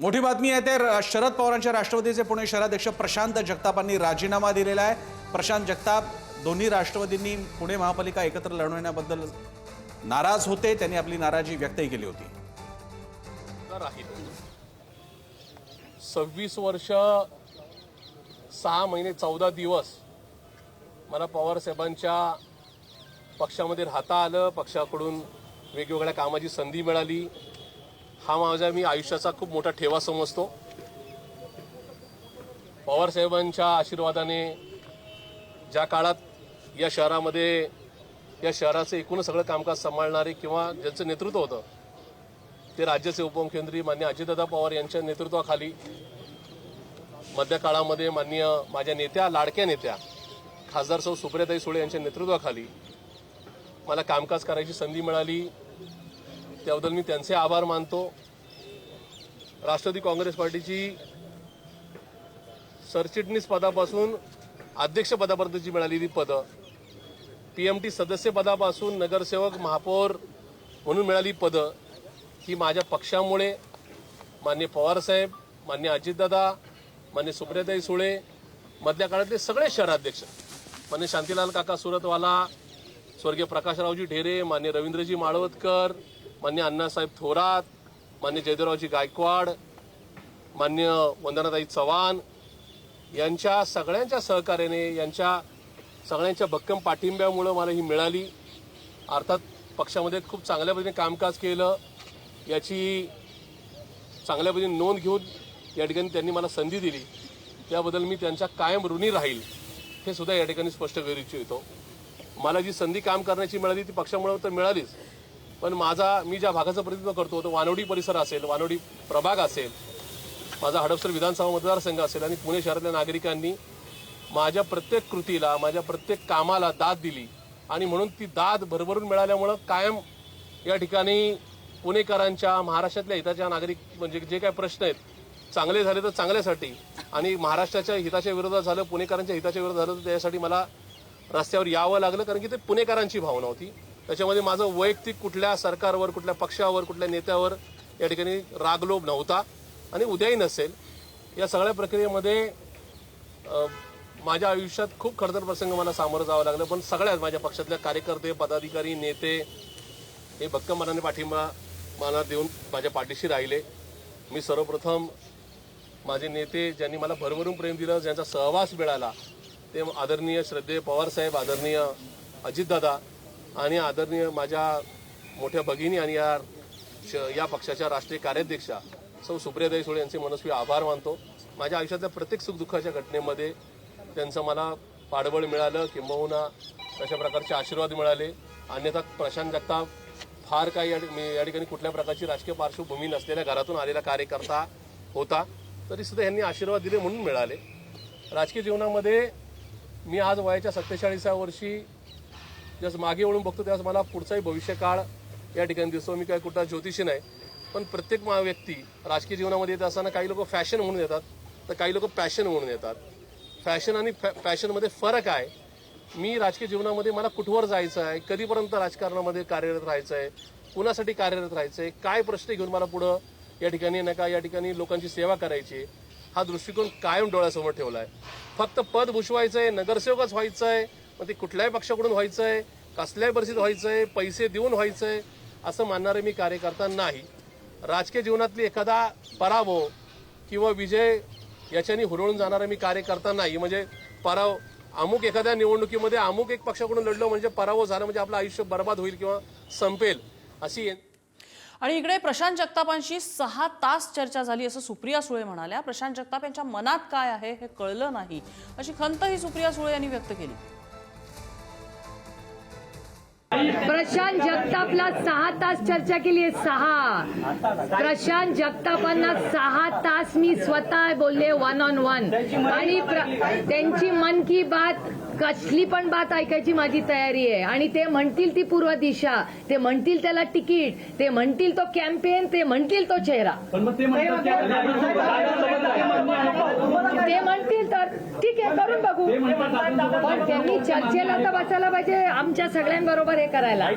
मोठी बातमी आहे ते शरद पवारांच्या राष्ट्रवादीचे पुणे शहराध्यक्ष प्रशांत जगतापांनी राजीनामा दिलेला आहे. प्रशांत जगताप दोन्ही राष्ट्रवादींनी पुणे महापालिका एकत्र लढवण्याबद्दल नाराज होते त्यांनी आपली नाराजी व्यक्तही केली होती. सव्वीस वर्ष सहा महिने चौदा दिवस मला पवारसाहेबांच्या पक्षामध्ये राहता आलं. पक्षाकडून वेगवेगळ्या कामाची संधी मिळाली. हा माझ्या मी आयुष्याचा खूप मोठा ठेवा समजतो. पवारसाहेबांच्या आशीर्वादाने ज्या काळात या शहरामध्ये या शहराचं एकूण सगळं कामकाज सांभाळणारे किंवा ज्यांचं नेतृत्व होतं ते राज्याचे उपमुख्यमंत्री मान्य अजितदादा पवार यांच्या नेतृत्वाखाली मध्य काळामध्ये माननीय माझ्या नेत्या लाडक्या नेत्या खासदार सौ सुप्रियाताई सुळे यांच्या नेतृत्वाखाली मला कामकाज करायची संधी मिळाली. त्याबद्दल मी त्यांचे आभार मानतो. राष्ट्रवादी काँग्रेस पार्टीची सरचिटणीस पदापासून अध्यक्ष पदापर्यंतची मिळालेली पदं. पीएमटी सदस्य पदापासून नगरसेवक महापौर म्हणून मिळाली पदं. ही माझ्या पक्षामुळे मान्य पवारसाहेब मान्य अजितदादा मान्य सुप्रियाताई सुळे मधल्या काळातले सगळे शहराध्यक्ष मान्य शांतीलाल काका सुरतवाला स्वर्गीय प्रकाशरावजी ढेरे मान्य रवींद्रजी माळवतकर मान्य अण्णासाहेब थोरात मान्य जयदेवरावजी गायकवाड मान्य वंदनाताई चव्हाण यांच्या सगळ्यांच्या सहकार्याने यांच्या सगळ्यांच्या भक्कम पाठिंब्यामुळं मला ही मिळाली. अर्थात पक्षामध्ये खूप चांगल्या पद्धतीने कामकाज केलं. याची चांगल्या पद्धतीने नोंद घेऊन या ठिकाणी त्यांनी मला संधी दिली. त्याबद्दल मी त्यांच्या कायम ऋणी राहील हे सुद्धा या ठिकाणी स्पष्ट करू इच्छितो. मला जी संधी काम करण्याची मिळाली ती पक्षामुळे तर मिळालीच. पण माझा मी ज्या भागाचं प्रतिनिधित्व करतो तो वानवडी परिसर असेल वानवडी प्रभाग असेल माझा हडपसर विधानसभा मतदारसंघ असेल आणि पुणे शहरातल्या नागरिकांनी माझ्या प्रत्येक कृतीला माझ्या प्रत्येक कामाला दाद दिली. आणि म्हणून ती दाद भरभरून मिळाल्यामुळं कायम या ठिकाणी पुणेकरांच्या महाराष्ट्रातल्या हिताच्या नागरिक म्हणजे जे काही प्रश्न आहेत चांगले झाले तर चांगल्यासाठी आणि महाराष्ट्राच्या हिताच्या विरोधात झालं पुणेकरांच्या हिताच्या विरोधात झालं तर त्यासाठी मला रस्त्यावर यावं लागलं कारण की ते पुणेकरांची भावना होती. त्याच्यामध्ये माझं वैयक्तिक कुठल्या सरकारवर कुठल्या पक्षावर कुठल्या नेत्यावर या ठिकाणी रागलोभ नव्हता. आणि उद्याही नसेल. या सगळ्या प्रक्रियेमध्ये माझ्या आयुष्यात खूप खडतर प्रसंग मला सामोरं जावं लागलं. पण सगळ्याच माझ्या पक्षातल्या कार्यकर्ते पदाधिकारी नेते हे भक्कम मनाने पाठिंबा मला देऊन माझ्या पाठीशी राहिले. मी सर्वप्रथम माझे नेते ज्यांनी मला भरभरून प्रेम दिलं ज्यांचा सहवास मिळाला ते आदरणीय श्रद्धेय पवारसाहेब आदरणीय अजितदादा आणि आदरणीय माझ्या मोठ्या भगिनी आणि या श- या पक्षाच्या राष्ट्रीय कार्याध्यक्षा सौ सुप्रियाताई सुळे यांचे मनस्वी आभार मानतो. माझ्या आयुष्यातल्या प्रत्येक सुखदुःखाच्या घटनेमध्ये त्यांचं मला पाठबळ मिळालं किंबहुना तशा प्रकारचे आशीर्वाद मिळाले. अन्यथा प्रशांत जगताप फार काही या- मी या ठिकाणी कुठल्या प्रकारची राजकीय पार्श्वभूमी नसलेल्या घरातून आलेला कार्यकर्ता होता. तरी सुद्धा यांनी आशीर्वाद दिले म्हणून मिळाले. राजकीय जीवनामध्ये मी आज वयाच्या सत्तेचाळीसाव्या वर्षी जसं मागे वळून बघतो त्यावेळेस मला पुढचाही भविष्यकाळ या ठिकाणी दिसतो. मी काय कुठला ज्योतिषी नाही. पण प्रत्येक मा- व्यक्ती राजकीय जीवनामध्ये येत असताना काही लोक फॅशन म्हणून येतात. तर काही लोक पॅशन म्हणून येतात. फॅशन आणि फॅ पॅशनमध्ये फरक आहे. मी राजकीय जीवनामध्ये मला कुठवर जायचं आहे कधीपर्यंत राजकारणामध्ये कार्यरत राहायचं आहे कुणासाठी कार्यरत राहायचं आहे काय प्रश्न घेऊन मला पुढं या ठिकाणी नका या ठिकाणी लोकांची सेवा करायची आहे, हा दृष्टिकोन कायम डोळ्यासमोर ठेवला आहे फक्त पद भूषवायचं आहे नगरसेवकच व्हायचं आहे मग ते कुठल्याही पक्षाकडून व्हायचं आहे कसल्याही परिस्थितीत व्हायचं आहे पैसे देऊन व्हायचं आहे असं मानणारे मी कार्यकर्ता नाही. राजकीय जीवनातली एखादा पराभव किंवा विजय याच्याने हुरळून जाणारा मी कार्यकर्ता नाही. म्हणजे पराव अमुक एखाद्या निवडणुकीमध्ये अमुक एक पक्षाकडून लढलो म्हणजे पराभव झाला म्हणजे आपलं आयुष्य बर्बाद होईल किंवा संपेल अशी आणि इकडे प्रशांत जगतापांशी सहा तास चर्चा झाली असं सुप्रिया सुळे म्हणाल्या. प्रशांत जगताप यांच्या मनात काय आहे हे कळलं नाही. अशी खंत ही सुप्रिया सुळे यांनी व्यक्त केली. प्रशांत जगतापला सहा तास चर्चा केली आहे सहा. प्रशांत जगतापांना सहा तास मी स्वतः बोलले वन ऑन वन आणि त्यांची मन की बात कसली पण बात ऐकायची माझी तयारी आहे. आणि ते म्हणतील ती पूर्व दिशा. ते म्हणतील त्याला तिकीट. ते म्हणतील तो कॅम्पेन ते म्हणतील तो चेहरा. ते ते म्हणतील तर ठीक आहे करून बघू. पण त्यांनी चर्चेला तर बसायला पाहिजे आमच्या सगळ्यांबरोबर हे करायला.